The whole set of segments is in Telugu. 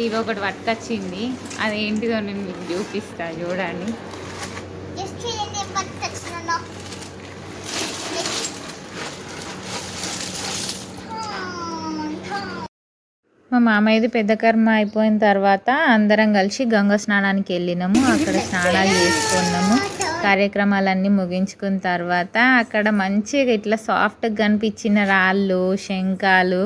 దివి ఒకటి పట్టుకొచ్చింది. ఏంటిదో నేను మీకు చూపిస్తా చూడండి. మా మామయ్యది పెద్ద కర్మ అయిపోయిన తర్వాత అందరం కలిసి గంగ స్నానానికి వెళ్ళినాము. అక్కడ స్నానాలు చేసుకున్నాము. కార్యక్రమాలన్నీ ముగించుకున్న తర్వాత అక్కడ మంచిగా ఇట్లా సాఫ్ట్గా కనిపించిన రాళ్ళు శంఖాలు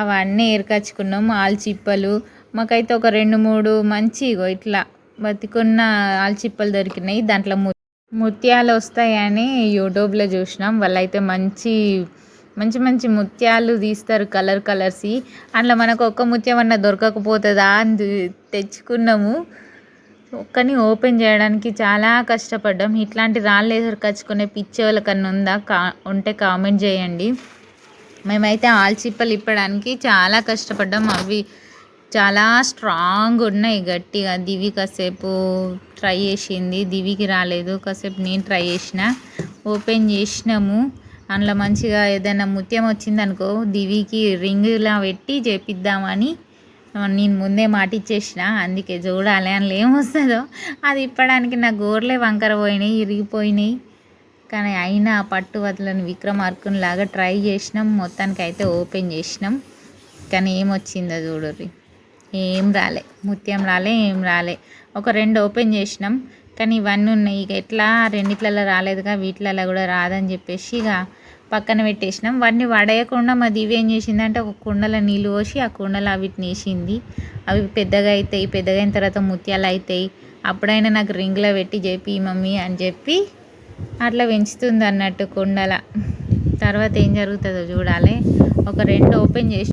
అవన్నీ ఏర్కచ్చుకున్నాము. ఆల్చిప్పలు మాకైతే ఒక రెండు మూడు మంచి ఇగో ఇట్లా బతికున్న ఆల్చిప్పలు దొరికినాయి. దాంట్లో ము ముత్యాలు వస్తాయని యూట్యూబ్లో చూసినాం. వాళ్ళైతే మంచి మంచి మంచి ముత్యాలు తీస్తారు కలర్ కలర్సి. అందులో మనకు ఒక్క ముత్యం అన్న దొరకకపోతుందా అని తెచ్చుకున్నాము. ఒక్కని ఓపెన్ చేయడానికి చాలా కష్టపడ్డాం. ఇట్లాంటి రాళ్ళు ఎదురుకచ్చుకునే పిచ్చే వాళ్ళకన్నా ఉందా? కా ఉంటే కామెంట్ చేయండి. మేమైతే ఆల్చిప్పలు ఇప్పడానికి చాలా కష్టపడ్డాం. అవి చాలా స్ట్రాంగ్ ఉన్నాయి గట్టిగా. దివి కాసేపు ట్రై చేసింది. దివికి రాలేదు. కాసేపు నేను ట్రై చేసిన. ఓపెన్ చేసినాము. అందులో మంచిగా ఏదైనా ముత్యం వచ్చిందనుకో దివికి రింగ్లా పెట్టి చేపిద్దామని నేను ముందే మాట ఇచ్చేసిన అందుకే చూడాలి అందులో ఏమొస్తుందో. అది ఇప్పడానికి నా గోర్లే వంకర పోయినాయి ఇరిగిపోయినాయి. కానీ అయినా పట్టు వదలని విక్రమార్కుని లాగా ట్రై చేసినాం. మొత్తానికి అయితే ఓపెన్ చేసినాం. కానీ ఏమొచ్చిందో చూడరి ఏం రాలే ముత్యం రాలే ఏం రాలే. ఒక రెండు ఓపెన్ చేసినాం కానీ ఇవన్నీ ఉన్నాయి. ఇక ఎట్లా? రెండిట్లలో రాలేదుగా వీటిలలో కూడా రాదని చెప్పేసి ఇక పక్కన పెట్టేసినాం. వాటిని వడేయకుండా మా దివ్య ఏం చేసిందంటే ఒక కుండలో నీళ్ళు పోసి ఆ కుండలో వీటిని వేసింది అవి పెద్దగా అవుతాయి పెద్దగా అయిన తర్వాత ముత్యాలు అవుతాయి అప్పుడైనా నాకు రింగ్లో పెట్టి చెప్పి మమ్మీ అని చెప్పి అట్లా పెంచుతుంది అన్నట్టు కుండల. తర్వాత ఏం జరుగుతుందో చూడాలి. ఒక రెండు ఓపెన్ చేసి